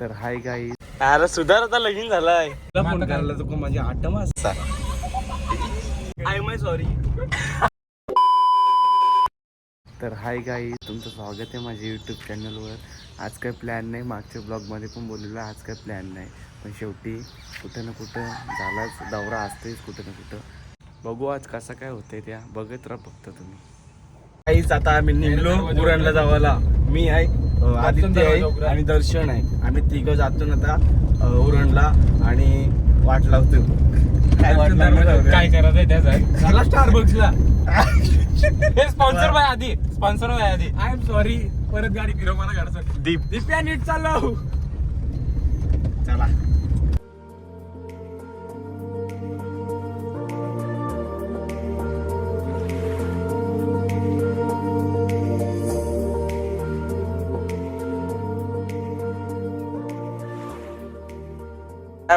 तर हाय गाई अरे सुधार आता लगीन झालाय. फोन करायला तुका माझी आठम असता आय माय सॉरी तर हाय गाई तुमचं स्वागत आहे माझ्या यूट्यूब चॅनलवर आज काय प्लॅन नाही मागच्या ब्लॉगमध्ये पण बोललेलं आज काय प्लॅन नाही. पण शेवटी कुठं ना कुठं झालाच दौरा असतेच कुठं ना कुठं. बघू आज कसं काय होतंय त्या. बघत राहा फक्त तुम्ही. काहीच आता आम्ही निघलो उरणला जावाला मी आहे आदित्य आहे आणि दर्शन आहे. आम्ही तिघं जातो ना आता उरणला आणि वाट लावतो. काय काय करायचंय त्याचा? झाला स्टारबक्सला हे स्पॉन्सर बाय आधी स्पॉन्सर बाय आधी. आय एम सॉरी परत गाडी फिरव मला गाडचं दीप. दिप्या नीट चालव चला.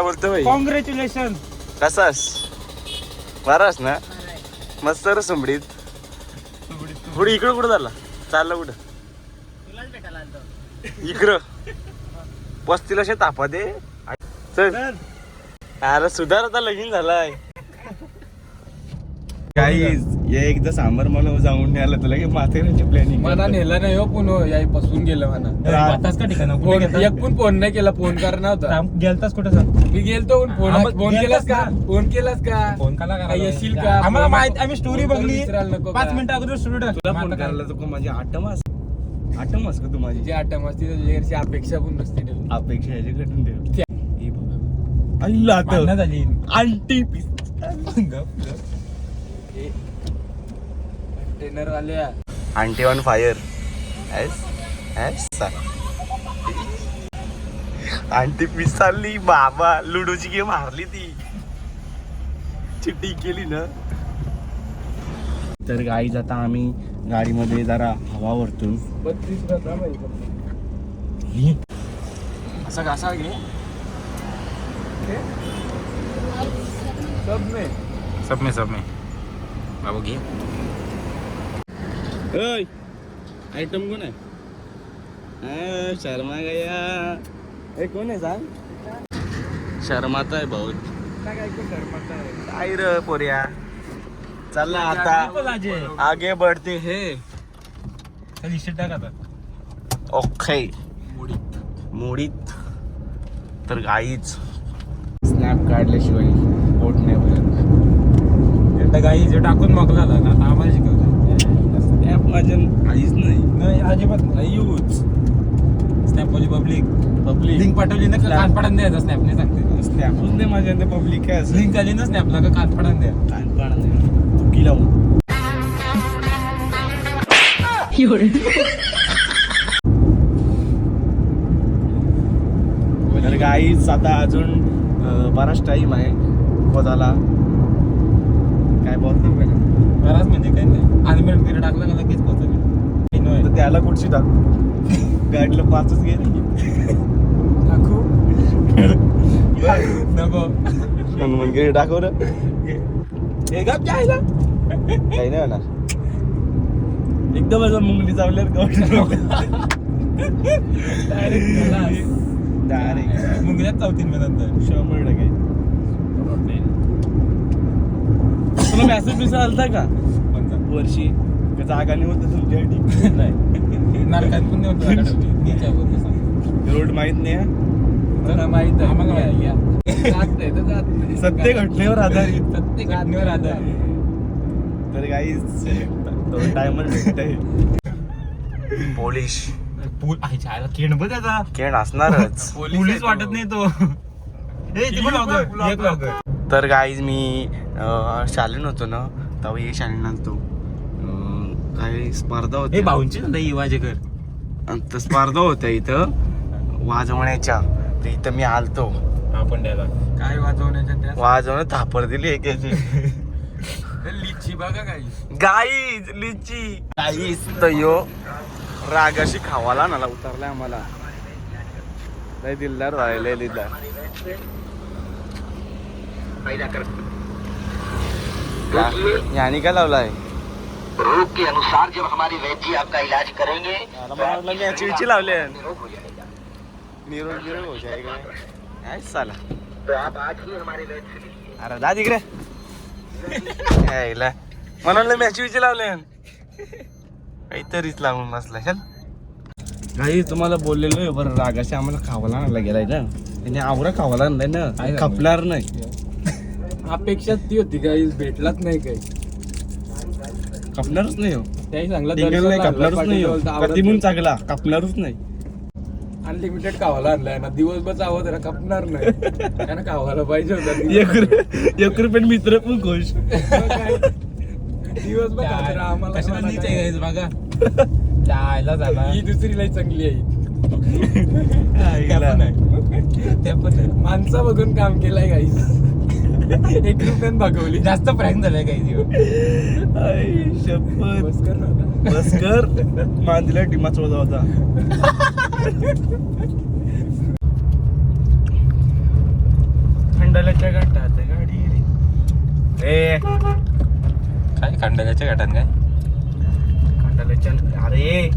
बोलतो भाई कॉंग्रॅच्युलेशन कसास? बरास ना? मस्त रे सुंबडीत. पुढे इकडं कुठं झाला चाललं कुठं? इकडं. पस्तीला शे तापा दे. चल. अरे सुधार आता लगीन झालाय. काही एकदा सांबर मला जाऊन नाही आलं तुला की माथेरानची प्लॅनिंग मला नेलं नाही हो पुन्हा याई पसून गेलं म्हणा. आताच का ठिकाण? फोन एक पण फोन नाही केला फोन कर नव्हता. गेलतास कुठे सांग? मी गेलतो पण फोन हा, फोन केलास का? ना? फोन केलास का? फोन काला येशील? का? आम्हाला माहीत आम्ही स्टोरी बघली. पाच? मिनिटं अगोदर स्टोरी तुला फोन करायला तुका माझी आटमास आटमास का तू माझी? जी आठ असती तुझ्याकडची अपेक्षा पण नसते. अपेक्षा ह्याच्याकडून ठेव. हे बघा. अल्ला झाली. Aunty piece. कंटेनर वाल्या aunty on fire S S aunty piece चालली बाबा लुडोची गेम हारली ती. चिट्टी केली ना. तर गाईज आता आम्ही गाडीमध्ये जरा हवा वरतून. असं कसा घे. सब में सब में सब में बाबू घे. आयटम कोण आहे? शर्मा गया. हे कोण आहे सांग? शर्माता आहे भाऊ. काय र पोऱ्या. चला आता आगे बढ़ते हे. टाक आता. ओके मोडीत. तर गाईच. स्नॅप काढल्याशिवाय पोट नाही भरत. एकदा गाई जे टाकून मोकला ना आम्हाला माझ्या आईच नाही. नाही अजिबात नाही. यूज स्नॅप म्हणजे पब्लिक पब्लिक लिंक पाठवली ना का? कान पडून द्यायचा स्नॅपने सांगते. स्नॅपच नाही माझ्या ते पब्लिक काय असं. लिंक आली ना स्नॅपला का कान पडून द्या कानपाड चुकी लावून. तर गाईच आता अजून अं, बराच टाइम आहे. पोदाला काय बोलतो? का बराच म्हणजे काही नाही. अनमेड पिरियड टाकला का लगेच पोहोचले तर त्याला कुठची टाकू? गाडीला पाचच गेली. टाकू? नको. हनुमान गिरी हे गप जायला. काही नाही होणार. एकदम असं मुंगली चावल्यावर डायरेक्ट मुंगल्यात चौथीन मी नंतर. शंभर टक्के. तुला मेसेज बिसेज आलता का? वर्षी का जागा नाही. होत तुमच्यासाठी नाही. रोड माहीत नाही हा? माहीत आहे. सत्य घटनेवर आधारित. प्रत्येक घटनेवर आधार तर काही टायमर भेटतंय. पोलिश खेळ बघ त्याचा. खेळ असणारच. पोलीस वाटत नाही तो. तर गाईज मी शालीन होतो ना तेव्हा हे शालीन आणतो काही स्पर्धा हे होती भाऊंची ना ही वाजेकर आणि त्या स्पर्धा होत्या इथं वाजवण्याच्या. तर इथं मी आलतो. आपण द्यायला काय वाजवण्याच्या त्या? वाजवणं थापर दिली एकाची लिची बघा काही गाईज लिची. गाईज तर यो रागाशी खावाला नाला उतरलाय आम्हाला. लय दिलदार झाले लय दिलदार. यानी काय लावलाय? रोग के अनुसार जब हमारे वैद्य आपका इलाज करेंगे लावले निरोग हो जाएगा। काय साला। तो आप आज ही हमारे से मिलिए। अरे जा तिकडे यायला म्हणून मॅच विच लावले काहीतरीच लावून बसला चल। काही तुम्हाला बोललेलो आहे बरं रागाशी आम्हाला खावाला आणला गेलाय ना? त्याने आवरा खावाला आणलाय ना खपणार नाही. अपेक्षा ती होती काही भेटलाच नाही काही. खपणारच नाही हो. त्याही टिंगल नाही कापणारच नाही हो. कधी म्हणून चांगला कापणारच नाही. अनलिमिटेड कावाला आणलाय ना दिवसभर चावत जरा कापणार नाही. त्यानं कावाला पाहिजे होता एक रुपये मित्र पण खुश. दिवसभर आम्हाला बघा. जायला झाला. ही दुसरी लई चांगली आहे. त्या पण आहे. त्या पण आहे. माणसा बघून काम केलंय काही एक रुपयान भागवली. जास्त प्रँक झालाय काही दिवस. आई, शपथ. बस कर ना आता. बस कर मांदिला डिमाच होता होता खंडाल्याच्या घाटात गाडी रे ए. काय खंडाच्या घाटात काय? खंडाल्याच्या अरे.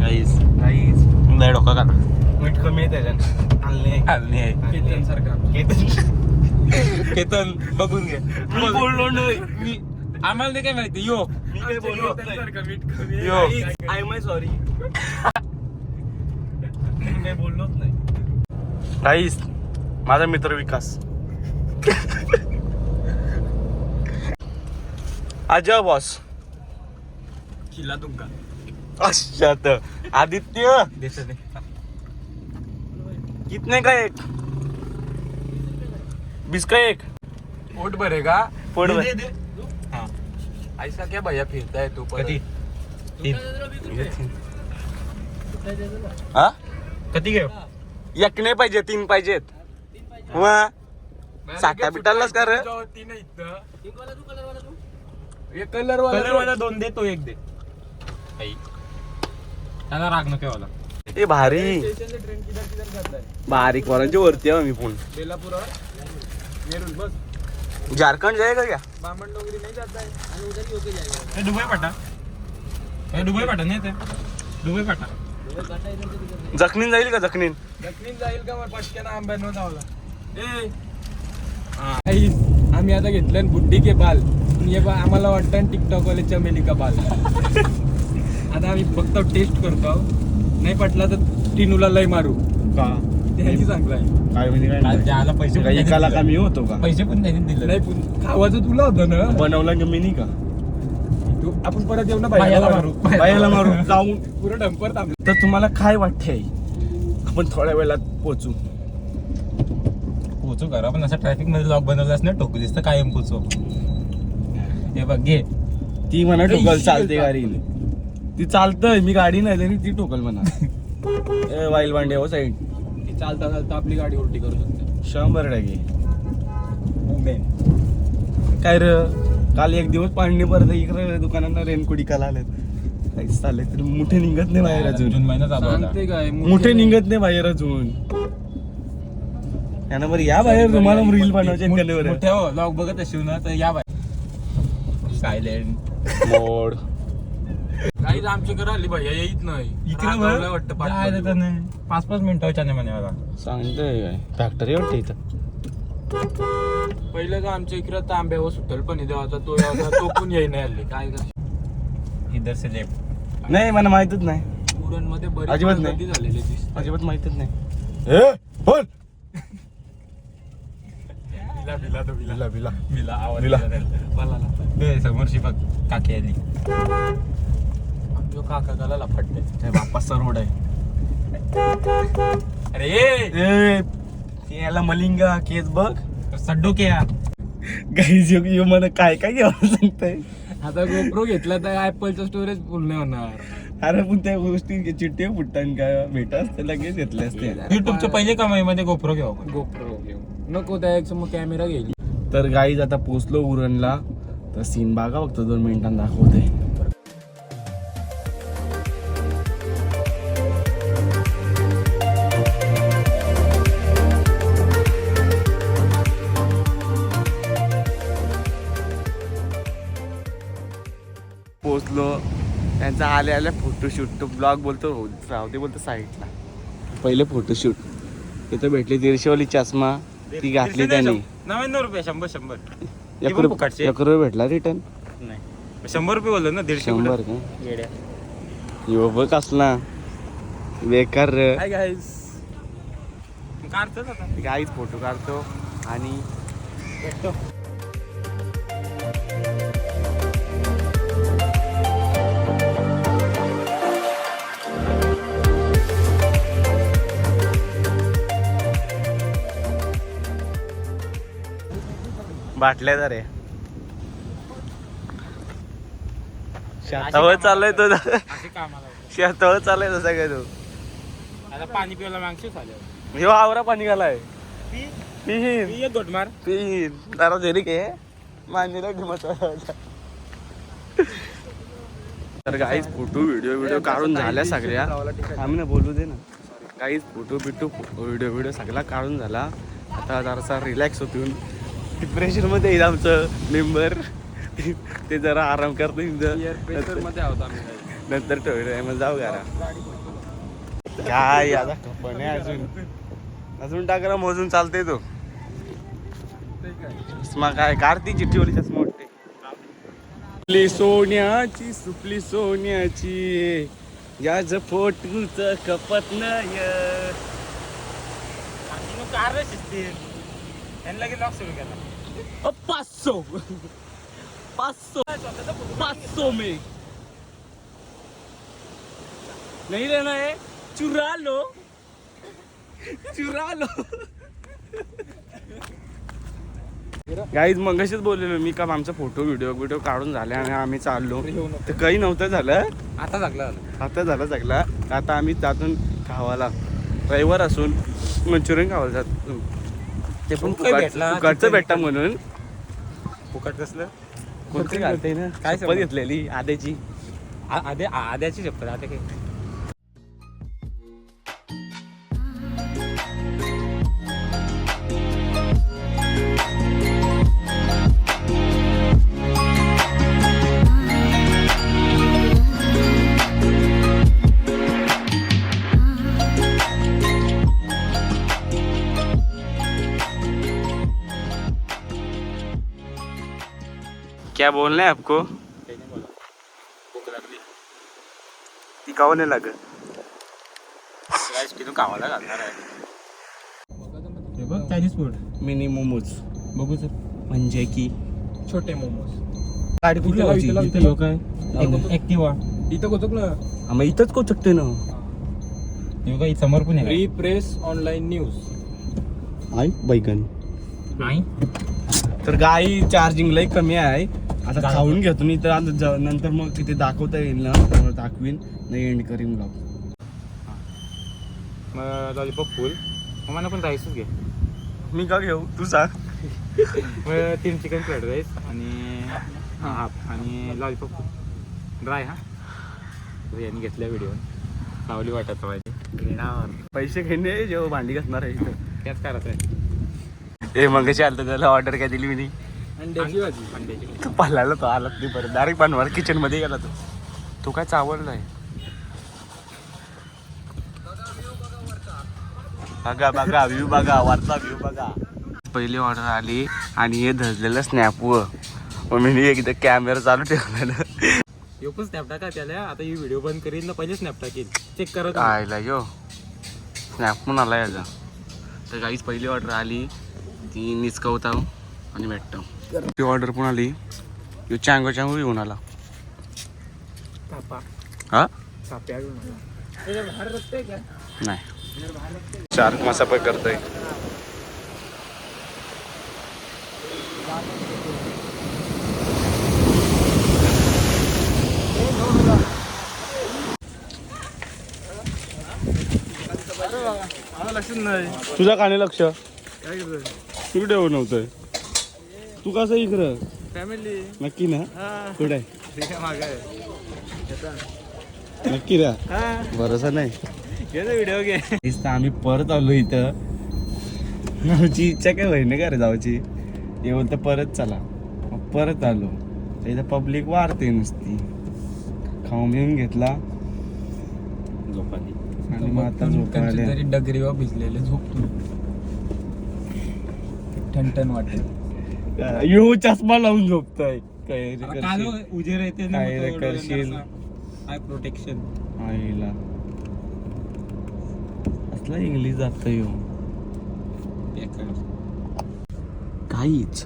गाईस काहीच लय डोका का मीठ कमी आहे त्याच्यात. आणले हल्ली आहे केतनसारखा. केतन बघून घे. मी बोललो नाही. मी आम्हाला ते काय माहिती. यो. मी काही बोललो. नाही. यो. आय माय सॉरी मी काही बोललोच नाही. काहीच माझा मित्र विकास. अजय बॉस खिला तुमका. अशात आदित्य. कितने का एक? बीस का एक. पोट भरेगा. पोट भर. दे, दे, दे. हा. ऐसा क्या भैया फिरता है तू? कधी तीन. हा? कधी घेऊ एक नाही पाहिजे तीन पाहिजेत. मग साठा बिटालाच का रे? होती ना इथं. हे कलर वाला कलर वाला दोन दे तो एक दे. आई. त्याला राग नको वाला ए भारी. स्टेशन से ट्रेन किधर किधर जाता है बारीक वरांची वरती आहे मी पण बेलापुर और नेरुल बस झारखंड जाएगा क्या बामण डोंगरी नहीं जाता है आणि उधर ही होके जाएगा हे दुबई पाटा हे दुबई पाटा नाही ते. दुबई पाटा जखनीन जाईल का जखनीन? दक्षिण जाईल का मग पटक्यानं आंब्यानो धावला? ए. आई, आम्ही आता घेतलं बुड्डी के बाल. हे बा आम्हाला वाटतं टिकटॉक वाले चमेली का बाल. आता आम्ही फक्त टेस्ट करतो नाही पटला तर टिनूला लय मारू. का? त्याही चांगलं आहे काय म्हणजे काय नाही. त्याला पैसे त्यांनीच एकाला दिले. कमी होतो का? पैसे पण त्यांनी दिले. नाही पण खावाचं तुला होतं ना? बनवला का मी नाही का? तू आपण परत येऊ ना बायाला मारू. बायाला मारू. जाऊन पुरं डंपर थांब. तर तुम्हाला काय वाटतंय? आपण थोड्या वेळात पोचू पोचू करा पण असं ट्रॅफिकमध्ये लॉक बनवलास ना टोकलीस तर कायम पोचू हे बघ घे. ती म्हणा टोकल चालते. गाडी ती चालतंय मी गाडी नाही आणि ती टोकल म्हणा. ए वाईल वांडे हो साईड. चालता चालता आपली गाडी उलटी करू शकते. शंभर टक्के. उमेन काय र काल एक दिवस पाणी परत इकडे दुकानांना रेनकोट इकायला आलेत. काहीच चाललंय तरी मोठे निघत नाही बाहेर जून अजून महिना चालू होता. सांगते काय मोठे निघत नाही बाहेर अजून. त्यांना बरं या बाहेर तुम्हाला रील बनवायचे मोठ- मोठ्या हो लॉक बघत असेल ना तर या बाय सायलेंट मोड काहीच आमच्याकडे आली भैया येत नाही. इकडे वाटतं पाठीमागे. नाही. पाच पाच मिनिटाच्या नाही म्हणे मला. सांगतोय काय? फॅक्टरी वाटते इथं. पहिलं का आमच्या इकडं तांब्यावर सुटल पण होता तो होता तो पण येई नाही आले काय कर इधर से लेफ्ट नाही मला माहितच नाही. उरणमध्ये बरीच अजिबात नाही. झालेली दिसते अजिबात माहितच नाही. ए बोल. बिला बिला तो बिला. बिला बिला. आवाज मिला. दिला त्याला. मला बे, समोरची बघ काकी आली. काका त्याला लपटते त्या बाप्पाचा रोड आहे अरे! ये ए ते याला मलिंगा केस बघ. सड्डू क्या गाईज यो मला काय काय घ्यावं सांगताय? आता गोप्रो घेतला तर ऍपलचं स्टोरेज फुल नाही होणार. अरे पण त्या गोष्टी चिठ्ठी फुटतान काय भेटा असते लगेच घेतले असते. युट्यूबचे पहिले कमाईमध्ये गोप्रो घेऊ आपण. गोप्रो घेऊ. नको त्या एक मग कॅमेरा घेईल तर गाईज आता पोचलो उरणला. तर सीन बागा फक्त दोन मिनिटांत दाखवते. पोचलो त्यांचा आले आल्या फोटोशूट तो ब्लॉग बोलतो हो राहू दे बोलतो साईडला. पहिले फोटोशूट इथं भेटली दीडशेवाली चष्मा. ती घातली त्याने. नव्याण्णव रुपये शंभर शंभर. एक रुपये भेटला रिटर्न नाही. शंभर रुपये बोललो ना दीडशे शंभर? का? बघ कसला बेकार. आता. गाईच फोटो काढतो. आणि बाटल्या जरे शेतावर चाललाय तो असे कामाला शेतावर चाललाय तसा काय तो. आता पाणी पिवायला मागशील झालं ह्यो आवरा पाणी घालाय. पिहीन एक गोट मार. पिहीन जरा झेरी घे मांडीला घुमत तर काहीच फोटो व्हिडिओ व्हिडिओ काढून झाल्या सगळ्या. आम्ही ना बोलू दे ना. काहीच फोटो बिटो व्हिडिओ व्हिडिओ सगळा काढून झाला. आता जरासा रिलॅक्स होतून डिप्रेशनमध्ये येईल आमचं मेंबर ते जरा आराम करतो. मध्ये आहोत आम्ही नंतर ठेवलं मग जाऊ घरा. काय आता पण अजून. अजून टाकरा मोजून चालते तो. चष्मा काय कार्ती चिठ्ठीवाली चष्मा वाटते सुपली सोन्याची सुपली सोन्याची. या फोटूच कपत नाही कार शिस्तील त्यांना लगेच लॉक सुरू केला. पाचशो पाचशो पाचशो में नहीं लेना है चुरा लो चुरा लो गाईज मगाशीच बोललेलो मी. का आमचा फोटो व्हिडिओ व्हिडिओ काढून झाले आणि आम्ही चाललो. तर काही नव्हतं झालं. आता लागला आता झालं सगळा. आता आम्ही त्यातून खावाला रविवार असून मंचुरियन खावायला जातो ते पण फुकट- भेटला. फुकटचं भेटता म्हणून. फुकट कसलं? कोणते घालते ना. काय काय? घेतलेली? आधीची आ- आद्या आद्याची चप्पल आता काय? बोलना है आपको? नाही लागत कामाला घालणार आहे बघ चायनीज फूड मिनी मोमोज बघूच म्हणजे की? छोटे मोमोज गाडी कुठे लावायची? काय ऍक्टिवा इथं कोचक ना. मग इथंच को चकते ना. काय समोर पण आहे. फ्री प्रेस ऑनलाईन न्यूज आई बैगन नाही तर गाई चार्जिंग लई कमी आहे. आता खाऊन घेतो. मी तर आता ज- नंतर मग तिथे दाखवता येईल ना. तेव्हा दाखवीन. नाही एंड करीन ब्लॉग मग लॉलीपॉप फुल मग मला पण राईसच घे. मी का घेऊ? तू सांग. मग तीन चिकन फ्राईड राईस आणि हाफ आणि लॉलीपॉप ड्राय हा? तर यांनी घेतल्या व्हिडिओ सावली वाटत पाहिजे. घेणार. पैसे घेणे जेव्हा भांडी घासणार आहे इथं. त्याच करायचं आहे. ए मग आलं त्याला ऑर्डर काय दिली मी अंड्याची भाजी. अंड्याची तू पाहिला तो आला नाही परत. डायरेक्ट बनवार किचनमध्ये गेला तो. तो काय चावडलाय बघा बघा व्ह्यू बघा वरचा व्ह्यू बघा. पहिली ऑर्डर आली आणि हे धजलेलं स्नॅप व. मी एकदा कॅमेरा चालू ठेवलेलं. यो पण स्नॅप टाका त्याला. आता ही व्हिडिओ बंद करीन ना पहिले स्नॅप टाकेल चेक करत आयला यो. स्नॅप पण आला याचा. तर काहीच पहिली ऑर्डर आली. ती निचकवता आणि भेटतो ती ऑर्डर पण आली. यो चांगो चांगो घेऊन आला. हा? नाही. शार्क मासा पण करतोय. तुझा काने लक्ष. ठेवून नव्हतंय तू कसं इकडं? फॅमिली नक्की ना? हा. कुठे? नक्की ना? हा. भरोसा नाही. व्हिडिओ घे. इथं आम्ही परत आलो इथं. आमची इच्छा काय होईना का रे जाऊची येऊन तर परत चला. मग परत आलो. तर इथं पब्लिक वारते नुसती. खाऊन बिऊन घेतला. झोपाली. आणि मग आता तरी डगरीवर भिजलेले झोपतो ठणठण वाटेल. यो चष्मा लावून झोपताय. काय रे काल करशील? उजेर येते ना, काय रे करशील? प्रोटेक्शन आईला. असला इंग्लिश जात यो? काहीच.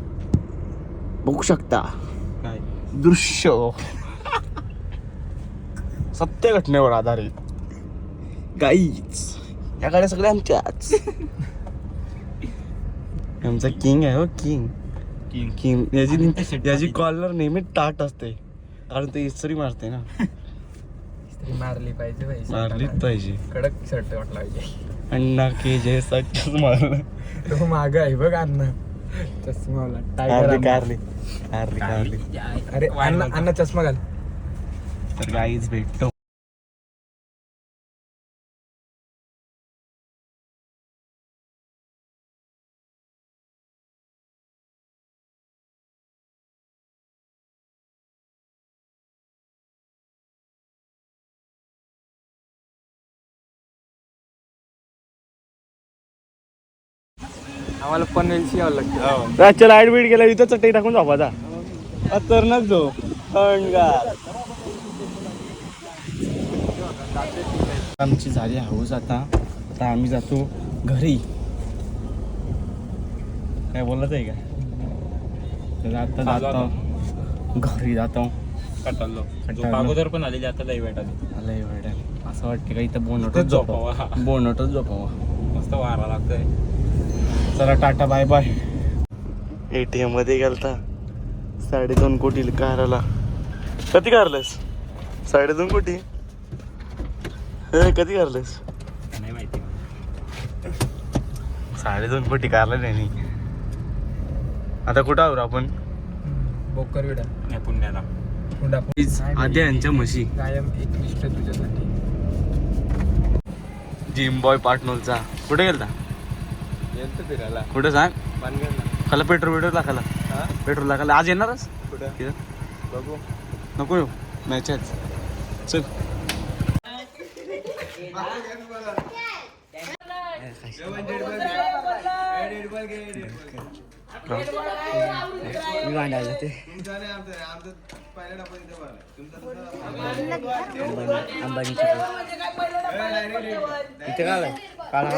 बघू शकता. काय? दृश्य. सत्य घटनेवर आधारित. गाईच या गाड्या सगळ्या आमच्याच. आमचा किंग आहे हो किंग किंग किंग याची याची कॉलर नेहमी टाट असते. कारण ते इस्त्री मारते ना. इस्त्री मारली पाहिजे बाई. मारलीच पाहिजे. कडक शर्ट वाटला पाहिजे. अण्णा के जे सच मारलं. तो माग आहे बघ अण्णा. कारली टायगर कारली कारली कारली अरे अण्णा अण्णा चष्मा घाल. तर गाईच भेटतो. आम्हाला पनवेलची यावं लागतं. रातच्या लाइट बीट गेला इथं चटई टाकून झोपाचा खतरनाक जो थंडगार आमची झाली हाऊस आता. आता आम्ही जातो घरी. काय बोलत आहे का? आता जातो. घरी जातो. कटालो. अगोदर पण आलेली आता लई वाईट आली. आलं. एवढं असं वाटतं का इथं बोनटच झोपावा. बोनटच झोपावा. मस्त वारा लागतोय. चला tata bye bye. A T एममध्ये गेलता. साडेदोन कोटी कारला. कधी कारलंस साडेदोन कोटी? ए, कधी कारलंस नाही माहिती. साडेदोन कोटी कारलं त्यांनी. आता कुठं आहोत आपण? बोकर विडा नाही पुण्याला. आद्या यांच्या म्हशी. कायम एक तुझ्यासाठी. जिम बॉय पार्टनरचा कुठे गेलता? येतो फिरायला. कुठं सांग? पानगडला. खाला पेट्रोल पेट्रोल टाकायला. हा? पेट्रोल टाकायला. आज येणारच कुठं? बघू. नको येऊ. मॅच चल. मी भांडायला ते इथे काय काढा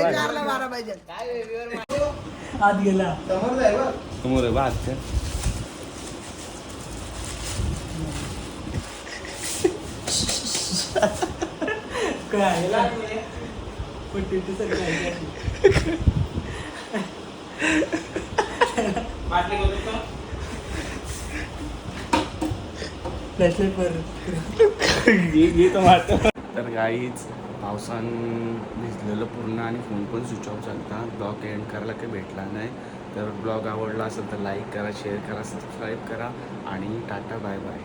समोर आहे. आजच्या तर गाईच पावसान भिजलेलं पूर्ण आणि फोन पण स्विच ऑफ चालता ब्लॉग एंड करायला काही भेटला नाही. तर ब्लॉग आवडला असेल तर लाईक करा शेअर करा सबस्क्राईब करा आणि टाटा बाय बाय